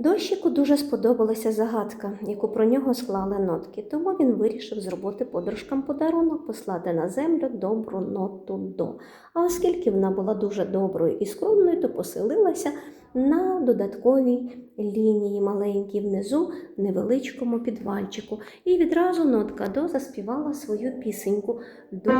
Дощику дуже сподобалася загадка, яку про нього склали нотки, тому він вирішив зробити подружкам подарунок, послати на землю добру ноту до. А оскільки вона була дуже доброю і скромною, то поселилася на додатковій лінії маленькій внизу, невеличкому підвальчику. І відразу нотка до заспівала свою пісеньку. До,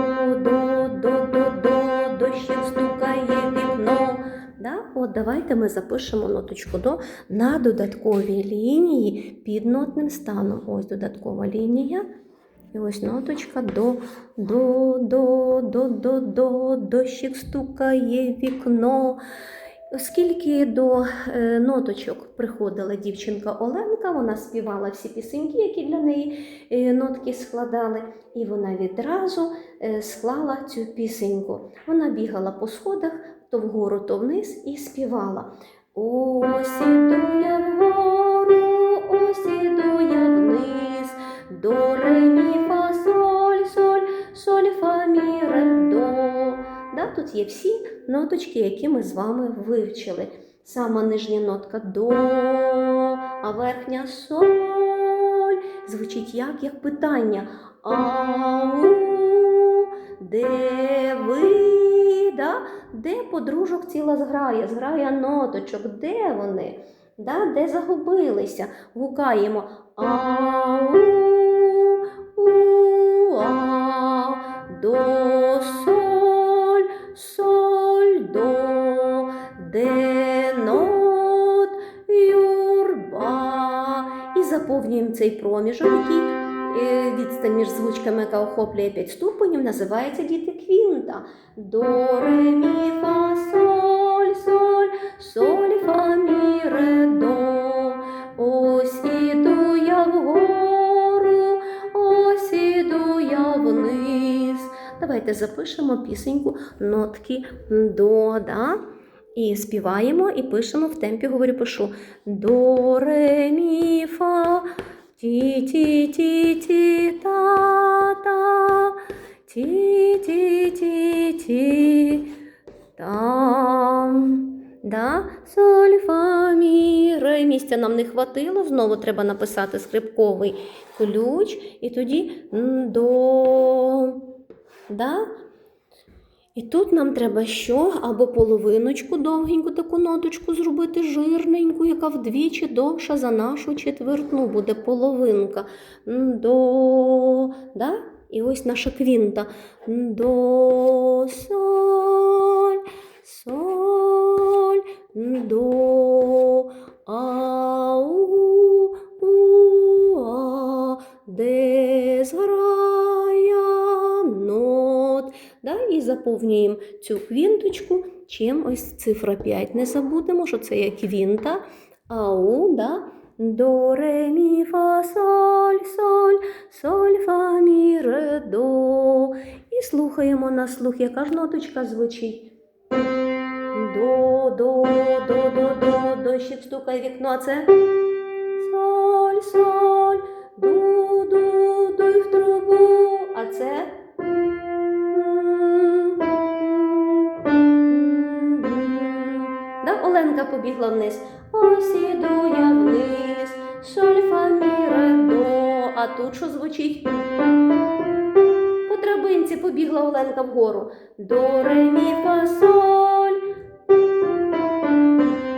до, до, до, до, дощик стукає вікно. Да? От давайте ми запишемо ноточку до на додатковій лінії під нотним станом. Ось додаткова лінія. І ось ноточка до, до, до, до, до, до, дощик стукає вікно. Оскільки до е, ноточок приходила дівчинка Оленка, вона співала всі пісеньки, які для неї е, нотки складали, і вона відразу е, склала цю пісеньку. Вона бігала по сходах то вгору, то вниз і співала. Ось іду я вгору, ось іду я вниз, до ре, мі, фа, соль, соль, соль, фа, мі, ре, до. Да, тут є всі ноточки, які ми з вами вивчили. Сама нижня нотка до, а верхня соль. Звучить як, як питання. Ау, де? Де подружок ціла зграя? Зграя ноточок, де вони? Да? Де загубилися? Гукаємо ау, у, а, до, соль, соль, до, де нот, юрба. І заповнюємо цей проміжок, який відстань між звучками, яка охоплює 5 ступенів, називається діти квінта. До, ре, мі, фа, соль, соль, соль, фа, мі, ре, до. Ось іду я вгору, ось іду я вниз. Давайте запишемо пісеньку нотки до, да? І співаємо, і пишемо в темпі, говорю, пишу до, ре, мі, фа, ті, ті, ті, ті, та, та, ті, ті, ті, ті, там. Да? Соль, фа, мі, ре. Місця нам не хватило. Знову треба написати скрипковий ключ. І тоді до. Да? І тут нам треба що? Або половиночку довгеньку таку ноточку зробити жирненьку, яка вдвічі довша за нашу четвертну буде половинка. До, да? І ось наша квінта. До, соль, соль, до, ау, у, а, де зграя І заповнюємо цю квінточку чим ось цифра 5. Не забудемо, що це є квінта. Ау, да? До, ре, мі, фа, соль, соль, соль, фа, мі, ре, до. І слухаємо на слух, яка ж ноточка звучить. До, до, до, до, до, дощик стукає вікно, а це побігла вниз. Ось іду я вниз, соль, фа, мі, до. А тут що звучить? По драбинці побігла Оленка вгору. До, ре, мі, фа, соль.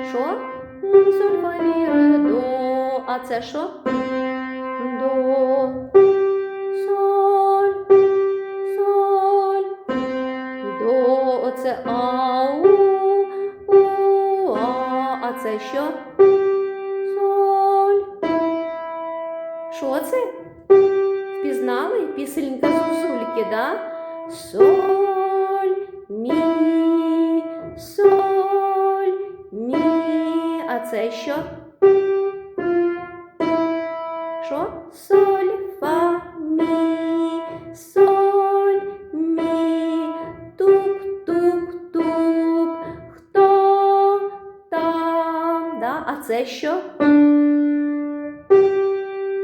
Що? Соль, фа, мі, ре, до. А це що? Що? Соль. Що це? Впізнали? Пісенька зозульки, да? Соль, мі, соль, мі. А це що? Що? це що?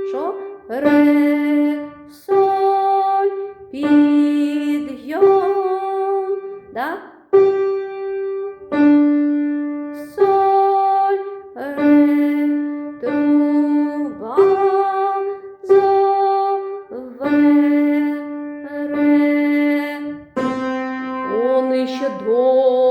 Що? Ре, соль, підйом. Да? Ще до.